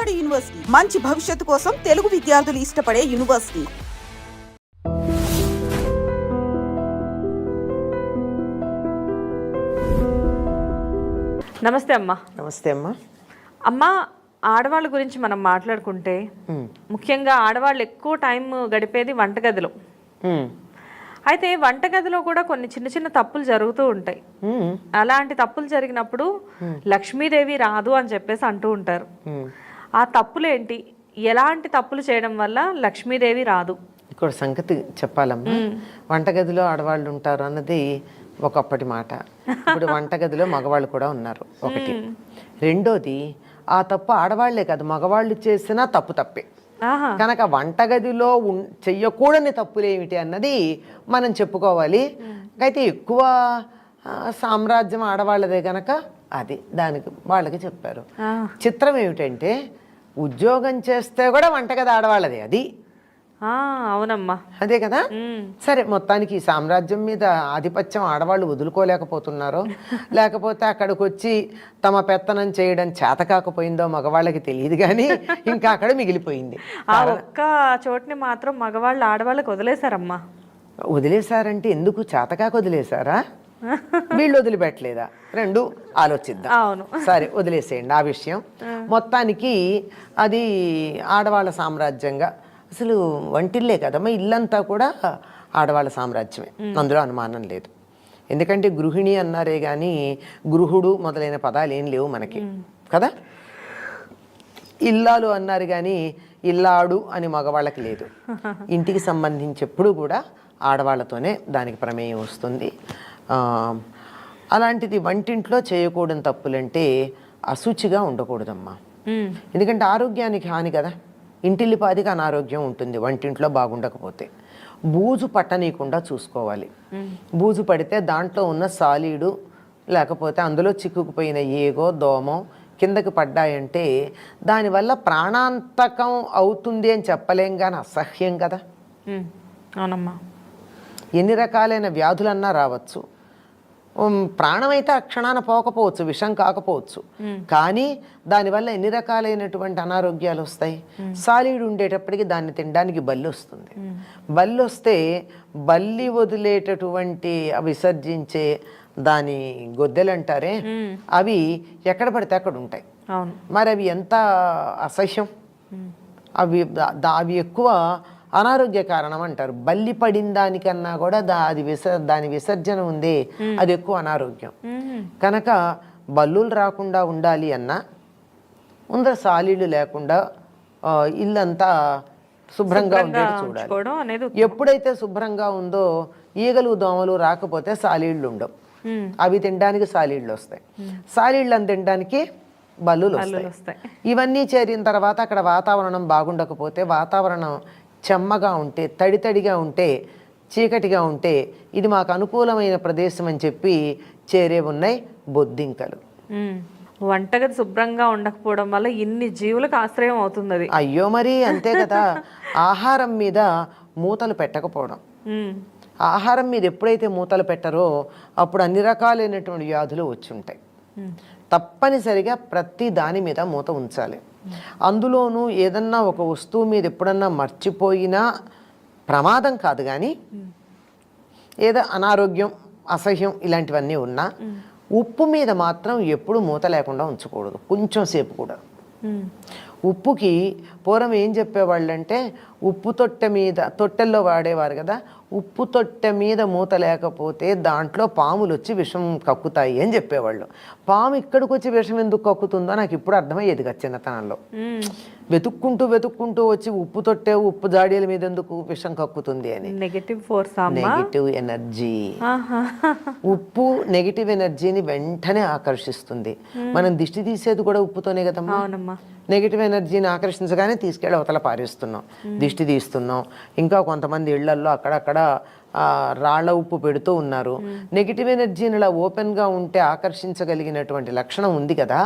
Vijayawada university. మంచి భవిష్యత్తు కోసం తెలుగు విద్యార్థులు ఇష్టపడే యూనివర్సిటీ. నమస్తే అమ్మా. నమస్తే అమ్మా. అమ్మ ఆడవాళ్ళ గురించి మనం మాట్లాడుకుంటే ముఖ్యంగా ఆడవాళ్ళు ఎక్కువ టైం గడిపేది వంటగదిలో. అయితే వంటగదిలో కూడా కొన్ని చిన్న చిన్న తప్పులు జరుగుతూ ఉంటాయి. అలాంటి తప్పులు జరిగినప్పుడు లక్ష్మీదేవి రాదు అని చెప్పేసి అంటూ ఉంటారు. ఆ తప్పులు ఏంటి ఎలాంటి తప్పులు చేయడం వల్ల లక్ష్మీదేవి రాదు? ఇక్కడ సంగతి చెప్పాలమ్మా. వంటగదిలో ఆడవాళ్ళు ఉంటారు అన్నది ఒకప్పటి మాట. ఇప్పుడు వంటగదిలో మగవాళ్ళు కూడా ఉన్నారు ఒకటి. రెండోది ఆ తప్పు ఆడవాళ్ళే కాదు మగవాళ్ళు చేసినా తప్పు తప్పే. కనుక వంటగదిలో చెయ్యకూడని తప్పులు ఏమిటి అన్నది మనం చెప్పుకోవాలి. అయితే ఎక్కువ సామ్రాజ్యం ఆడవాళ్ళదే గనక అది దానికి వాళ్ళకి చెప్పారు. చిత్రం ఏమిటంటే ఉద్యోగం చేస్తే కూడా వంటగది ఆడవాళ్ళదే అది. అవునమ్మా. అదే కదా. సరే మొత్తానికి ఈ సామ్రాజ్యం మీద ఆధిపత్యం ఆడవాళ్ళు వదులుకోలేకపోతున్నారో. లేకపోతే అక్కడికి వచ్చి తమ పెత్తనం చేయడం చేత కాకపోయిందో మగవాళ్ళకి తెలియదు కానీ ఇంకా అక్కడ మిగిలిపోయింది. ఆ ఒక్క చోటుని మాత్రం మగవాళ్ళు ఆడవాళ్ళకి వదిలేశారమ్మా. వదిలేశారంటే ఎందుకు? చేతకాక వదిలేశారా? వీళ్ళు వదిలిపెట్టలేదా? రెండు ఆలోచిద్దాం. అవును. సరే వదిలేసేయండి. ఆ విషయం. మొత్తానికి అది ఆడవాళ్ళ సామ్రాజ్యంగా అసలు వంటిల్లే కదమ్మా ఇల్లంతా కూడా ఆడవాళ్ళ సామ్రాజ్యమే. అందులో అనుమానం లేదు. ఎందుకంటే గృహిణి అన్నారే కానీ గృహుడు మొదలైన పదాలు ఏం లేవు మనకి. కదా? ఇల్లాలు అన్నారు కానీ ఇల్లాడు అని మగవాళ్ళకి లేదు. ఇంటికి సంబంధించి ఎప్పుడు కూడా ఆడవాళ్ళతోనే దానికి ప్రమేయం వస్తుంది. అలాంటిది వంటింట్లో చేయకూడని తప్పులంటే అశుచిగా ఉండకూడదమ్మా. ఎందుకంటే ఆరోగ్యానికి హాని కదా. ఇంటిల్లిపాదికి అనారోగ్యం ఉంటుంది వంటింట్లో బాగుండకపోతే. బూజు పట్టనీయకుండా చూసుకోవాలి. బూజు పడితే దాంట్లో ఉన్న సాలీడు లేకపోతే అందులో చిక్కుకుపోయిన ఏగో దోమో కిందకి పడ్డాయంటే దానివల్ల ప్రాణాంతకం అవుతుంది అని చెప్పలేం కానీ అసహ్యం కదా. అవునమ్మా. ఎన్ని రకాలైన వ్యాధులన్నా రావచ్చు. ప్రాణమైతే ఆ క్షణాన పోకపోవచ్చు విషం కాకపోవచ్చు. కానీ దానివల్ల ఎన్ని రకాలైనటువంటి అనారోగ్యాలు వస్తాయి? సాలీడు ఉండేటప్పటికి దాన్ని తినడానికి బల్లి వస్తుంది. బల్లి వస్తే బల్లి వదిలేటటువంటి విసర్జించే దాని గొద్దెలు అంటారే అవి ఎక్కడ పడితే అక్కడ ఉంటాయి. మరి అవి ఎంత అసహ్యం? అవి అవి ఎక్కువ అనారోగ్య కారణం అంటారు. బల్లి పడిన దానికన్నా కూడా దా అది విస దాని విసర్జన ఉంది. అది ఎక్కువ అనారోగ్యం. కనుక బల్లులు రాకుండా ఉండాలి అన్నా ముందర సాలీళ్ళు లేకుండా ఇల్లంతా శుభ్రంగా ఉండేది చూడాలి. ఎప్పుడైతే శుభ్రంగా ఉందో ఈగలు దోమలు రాకపోతే సాలీళ్ళు ఉండవు. అవి తినడానికి సాలీళ్ళు వస్తాయి. సాలీళ్ళని తినడానికి బల్లులు వస్తాయి. ఇవన్నీ చేరిన తర్వాత అక్కడ వాతావరణం బాగుండకపోతే వాతావరణం చెమ్మగా ఉంటే తడి తడిగా ఉంటే చీకటిగా ఉంటే ఇది మాకు అనుకూలమైన ప్రదేశం అని చెప్పి చేరే ఉన్నాయి బొద్దింకలు. వంటగది శుభ్రంగా ఉండకపోవడం వల్ల ఇన్ని జీవులకు ఆశ్రయం అవుతుంది అది అయ్యో మరి అంతే కదా. ఆహారం మీద మూతలు పెట్టకపోవడం. ఆహారం మీద ఎప్పుడైతే మూతలు పెట్టరో అప్పుడు అన్ని రకాలైనటువంటి వ్యాధులు వచ్చి ఉంటాయి తప్పనిసరిగా ప్రతి దాని మీద మూత ఉంచాలి. అందులోనూ ఏదన్నా ఒక వస్తువు మీద ఎప్పుడన్నా మర్చిపోయినా ప్రమాదం కాదు కానీ ఏదో అనారోగ్యం అసహ్యం ఇలాంటివన్నీ ఉన్నా ఉప్పు మీద మాత్రం ఎప్పుడు మూత లేకుండా ఉంచకూడదు. కొంచెం సేపు కూడా. ఉప్పుకి పూర్వం ఏం చెప్పేవాళ్ళంటే ఉప్పు తొట్టె మీద తొట్టెల్లో వాడేవారు కదా ఉప్పు తొట్టె మీద మూత లేకపోతే దాంట్లో పాములు వచ్చి విషం కక్కుతాయి అని చెప్పేవాళ్ళు. పాము ఇక్కడికి వచ్చి విషం ఎందుకు కక్కుతుందో నాకు ఇప్పుడు అర్థమయ్యేది కదా చిన్నతనంలో. వెతుక్కుంటూ వెతుక్కుంటూ వచ్చి ఉప్పు తొట్టె ఉప్పు జాడీల మీద ఎందుకు విషం కక్కుతుంది అని. Negative force negative energy. ఉప్పు నెగిటివ్ ఎనర్జీని వెంటనే ఆకర్షిస్తుంది. మనం దిష్టి తీసేది కూడా ఉప్పుతోనే కదమ్మా. నెగిటివ్ ఎనర్జీని ఆకర్షించగానే తీసుకెళ్ళి అవతల పారేస్తున్నాం. దిష్టి తీస్తున్నాం. ఇంకా కొంతమంది ఇళ్ళల్లో అక్కడక్కడ రాళ్ళ ఉప్పు పెడుతూ ఉన్నారు. నెగిటివ్ ఎనర్జీని ఇలా ఓపెన్గా ఉంటే ఆకర్షించగలిగినటువంటి లక్షణం ఉంది కదా?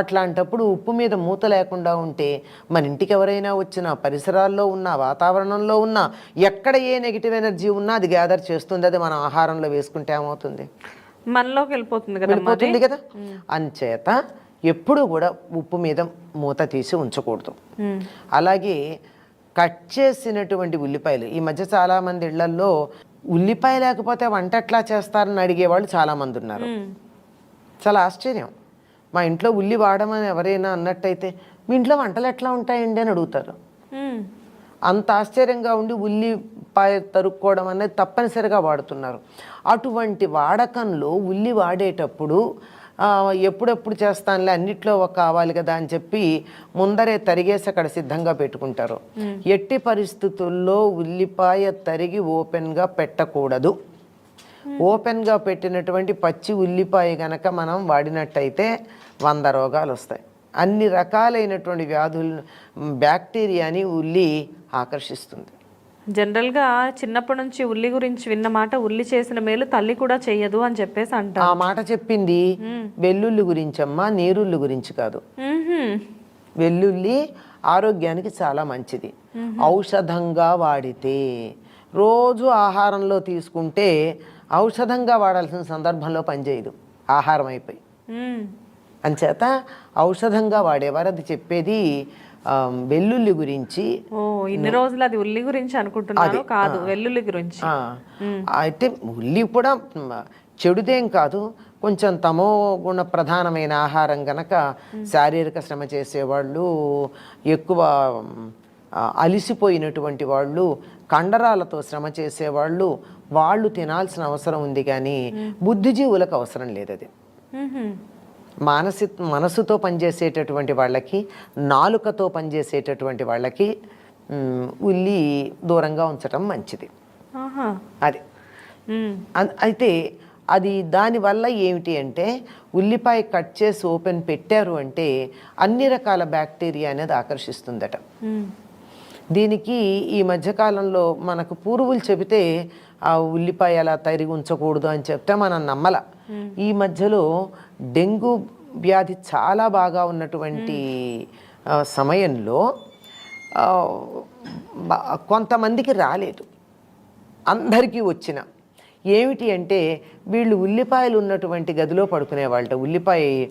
అట్లాంటప్పుడు ఉప్పు మీద మూత లేకుండా ఉంటే మన ఇంటికి ఎవరైనా వచ్చినా పరిసరాల్లో ఉన్న వాతావరణంలో ఉన్న ఎక్కడ ఏ నెగిటివ్ ఎనర్జీ ఉన్నా అది గ్యాదర్ చేస్తుంది. అది మనం ఆహారంలో వేసుకుంటే ఏమవుతుంది? మనలోకి వెళ్ళిపోతుంది కదా వెళ్ళిపోతుంది కదా? అంచేత ఎప్పుడూ కూడా ఉప్పు మీద మూత తీసి ఉంచకూడదు. అలాగే కట్ చేసినటువంటి ఉల్లిపాయలు ఈ మధ్య చాలామంది ఇళ్ళల్లో ఉల్లిపాయ లేకపోతే వంట ఎట్లా చేస్తారని అడిగేవాళ్ళు చాలామంది ఉన్నారు. చాలా ఆశ్చర్యం మా ఇంట్లో ఉల్లి వాడమని ఎవరైనా అన్నట్టయితే మీ ఇంట్లో వంటలు ఎట్లా ఉంటాయండి అని అడుగుతారు. అంత ఆశ్చర్యంగా ఉండి ఉల్లిపాయ తరుక్కోవడం అనేది తప్పనిసరిగా వాడుతున్నారు అటువంటి వాడకంలో ఉల్లి వాడేటప్పుడు ఎప్పుడెప్పుడు చేస్తానులే అన్నిట్లో ఒక కావాలి కదా అని చెప్పి ముందరే తరిగేసి అక్కడ సిద్ధంగా పెట్టుకుంటారు. ఎట్టి పరిస్థితుల్లో ఉల్లిపాయ తరిగి ఓపెన్గా పెట్టకూడదు. ఓపెన్గా పెట్టినటువంటి పచ్చి ఉల్లిపాయ గనక మనం వాడినట్టయితే వంద రోగాలు వస్తాయి. అన్ని రకాలైనటువంటి వ్యాధులను బ్యాక్టీరియాని ఉల్లి ఆకర్షిస్తుంది. జనరల్గా చిన్నప్పటి నుంచి ఉల్లి గురించి విన్న మాట ఉల్లి చేసిన మేలు తల్లి కూడా చెయ్యదు అని చెప్పేసి అంటారు. ఆ మాట చెప్పింది వెల్లుల్లి గురించమ్మా నీరుల్లి గురించి కాదు. వెల్లుల్లి ఆరోగ్యానికి చాలా మంచిది. ఔషధంగా వాడితే రోజు ఆహారంలో తీసుకుంటే ఔషధంగా వాడాల్సిన సందర్భంలో పనిచేయదు ఆహారం అయిపోయి. అంచేత ఔషధంగా వాడేవారు అది చెప్పేది వెల్లుల్లి గురించి ఇన్ని రోజులు అది ఉల్లి గురించి అనుకుంటున్నాను కాదు వెల్లుల్లి గురించి. అయితే ఉల్లి కూడా చెడుదేం కాదు కొంచెం తమో గుణ ప్రధానమైన ఆహారం గనక శారీరక శ్రమ చేసేవాళ్ళు ఎక్కువ అలిసిపోయినటువంటి వాళ్ళు కండరాలతో శ్రమ చేసేవాళ్ళు వాళ్ళు తినాల్సిన అవసరం ఉంది కానీ బుద్ధిజీవులకు అవసరం లేదు అది. మానసి మనసుతో పనిచేసేటటువంటి వాళ్ళకి నాలుకతో పనిచేసేటటువంటి వాళ్ళకి ఉల్లి దూరంగా ఉంచటం మంచిది. అది. అయితే అది దానివల్ల ఏమిటి అంటే ఉల్లిపాయ కట్ చేసి ఓపెన్ పెట్టారు అంటే అన్ని రకాల బ్యాక్టీరియా అనేది ఆకర్షిస్తుందట. దీనికి ఈ మధ్యకాలంలో మనకు పూర్వులు చెబితే ఆ ఉల్లిపాయ అలా తరిగి ఉంచకూడదు అని చెప్తే మనం నమ్మల. ఈ మధ్యలో డెంగ్యూ వ్యాధి చాలా బాగా ఉన్నటువంటి సమయంలో కొంతమందికి రాలేదు. అందరికీ వచ్చిన. ఏమిటి అంటే వీళ్ళు ఉల్లిపాయలు ఉన్నటువంటి గదిలో పడుకునేవాళ్ళట ఉల్లిపాయ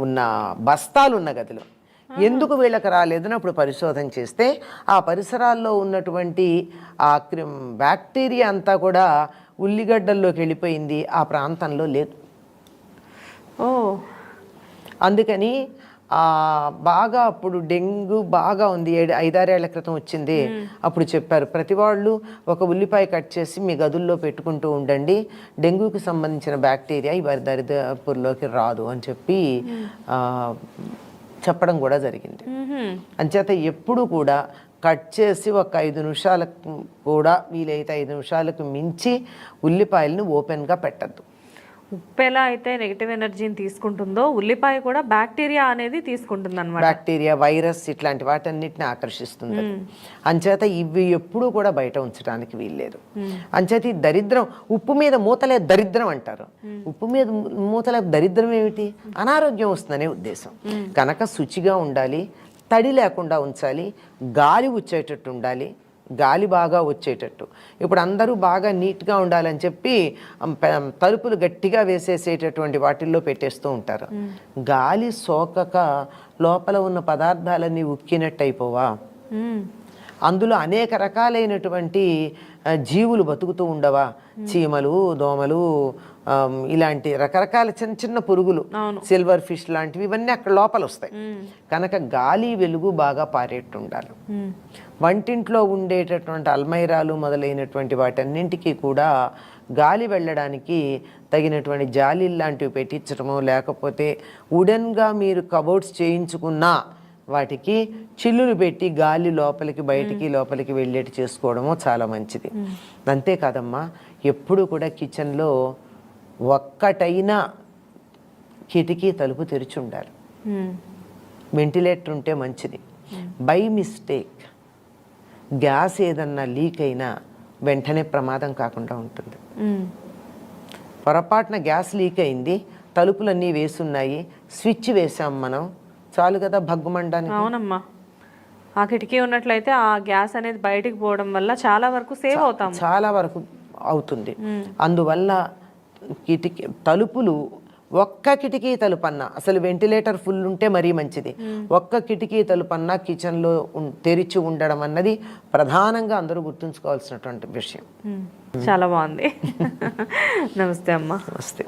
ఉన్న బస్తాలు ఉన్న గదిలో. ఎందుకు వీళ్ళకి రాలేదని అప్పుడు పరిశోధన చేస్తే ఆ పరిసరాల్లో ఉన్నటువంటి ఆ క్రి- బ్యాక్టీరియా అంతా కూడా ఉల్లిగడ్డల్లోకి వెళ్ళిపోయింది ఆ ప్రాంతంలో లేదు. ఓ. అందుకని బాగా అప్పుడు డెంగ్యూ బాగా ఉంది. ఏడు ఐదారేళ్ళ క్రితం వచ్చింది. అప్పుడు చెప్పారు ప్రతి వాళ్ళు ఒక ఉల్లిపాయ కట్ చేసి మీ గదుల్లో పెట్టుకుంటూ ఉండండి. డెంగ్యూకి సంబంధించిన బ్యాక్టీరియా ఈ వారి దరిదాపుల్లోకి రాదు. అని చెప్పి చెప్పడం కూడా జరిగింది. అంచేత ఎప్పుడు కూడా కట్ చేసి ఒక ఐదు నిమిషాలకు కూడా వీలైతే ఐదు నిమిషాలకు మించి ఉల్లిపాయలను ఓపెన్గా పెట్టద్దు. ఉప్పు ఎలా అయితే నెగిటివ్ ఎనర్జీని తీసుకుంటుందో ఉల్లిపాయ కూడా బ్యాక్టీరియా అనేది తీసుకుంటుంది అనమాట బ్యాక్టీరియా వైరస్ ఇట్లాంటి వాటన్నిటిని ఆకర్షిస్తుంది. అంచేత ఇవి ఎప్పుడూ కూడా బయట ఉంచడానికి వీల్లేదు. అంచేత ఈ దరిద్రం ఉప్పు మీద మూతలే దరిద్రం అంటారు. ఉప్పు మీద మూతలే దరిద్రం ఏమిటి? అనారోగ్యం వస్తుందనే ఉద్దేశం. కనుక శుచిగా ఉండాలి తడి లేకుండా ఉంచాలి గాలి వచ్చేటట్టు ఉండాలి గాలి బాగా వచ్చేటట్టు. ఇప్పుడు అందరూ బాగా నీట్గా ఉండాలని చెప్పి తలుపులు గట్టిగా వేసేసేటటువంటి వాటిల్లో పెట్టేస్తూ ఉంటారు. గాలి సోకక లోపల ఉన్న పదార్థాలన్నీ ఉక్కినట్టు అయిపోవా. అందులో అనేక రకాలైనటువంటి జీవులు బతుకుతూ ఉండవా? చీమలు దోమలు ఇలాంటి రకరకాల చిన్న చిన్న పురుగులు సిల్వర్ ఫిష్ లాంటివి ఇవన్నీ అక్కడ లోపల వస్తాయి కనుక గాలి వెలుగు బాగా పారేట్టు ఉండాలి. వంటింట్లో ఉండేటటువంటి అల్మైరాలు మొదలైనటువంటి వాటన్నింటికి కూడా గాలి వెళ్ళడానికి తగినటువంటి జాలీలు లాంటివి పెట్టించడము లేకపోతే వుడెన్గా మీరు కబోర్డ్స్ చేయించుకున్నా వాటికి చిల్లులు పెట్టి గాలి లోపలికి బయటికి లోపలికి వెళ్ళేటి చేసుకోవడము చాలా మంచిది. అంతేకాదమ్మా ఎప్పుడు కూడా కిచెన్లో ఒక్కటైనా కిటికీ తలుపు తెరిచి ఉండాలి. వెంటిలేటర్ ఉంటే మంచిది. బై మిస్టేక్ గ్యాస్ ఏదన్నా లీక్ అయినా వెంటనే ప్రమాదం కాకుండా ఉంటుంది. పొరపాటున గ్యాస్ లీక్ అయింది తలుపులన్నీ వేసున్నాయి స్విచ్ వేసాం మనం చాలు కదా భగ్గుమండానికి. అవునమ్మా. ఆ కిటికీ ఉన్నట్లయితే ఆ గ్యాస్ అనేది బయటికి పోవడం వల్ల చాలా వరకు సేవ్ అవుతాం చాలా వరకు అవుతుంది. అందువల్ల కిటికీ తలుపులు ఒక్క కిటికీ తలుపన్న అసలు వెంటిలేటర్ ఫుల్ ఉంటే మరీ మంచిది. ఒక్క కిటికీ తలుపన్న కిచెన్లో తెరిచి ఉండడం అన్నది ప్రధానంగా అందరూ గుర్తుంచుకోవాల్సినటువంటి విషయం. చాలా బాగుంది. నమస్తే అమ్మా. నమస్తే.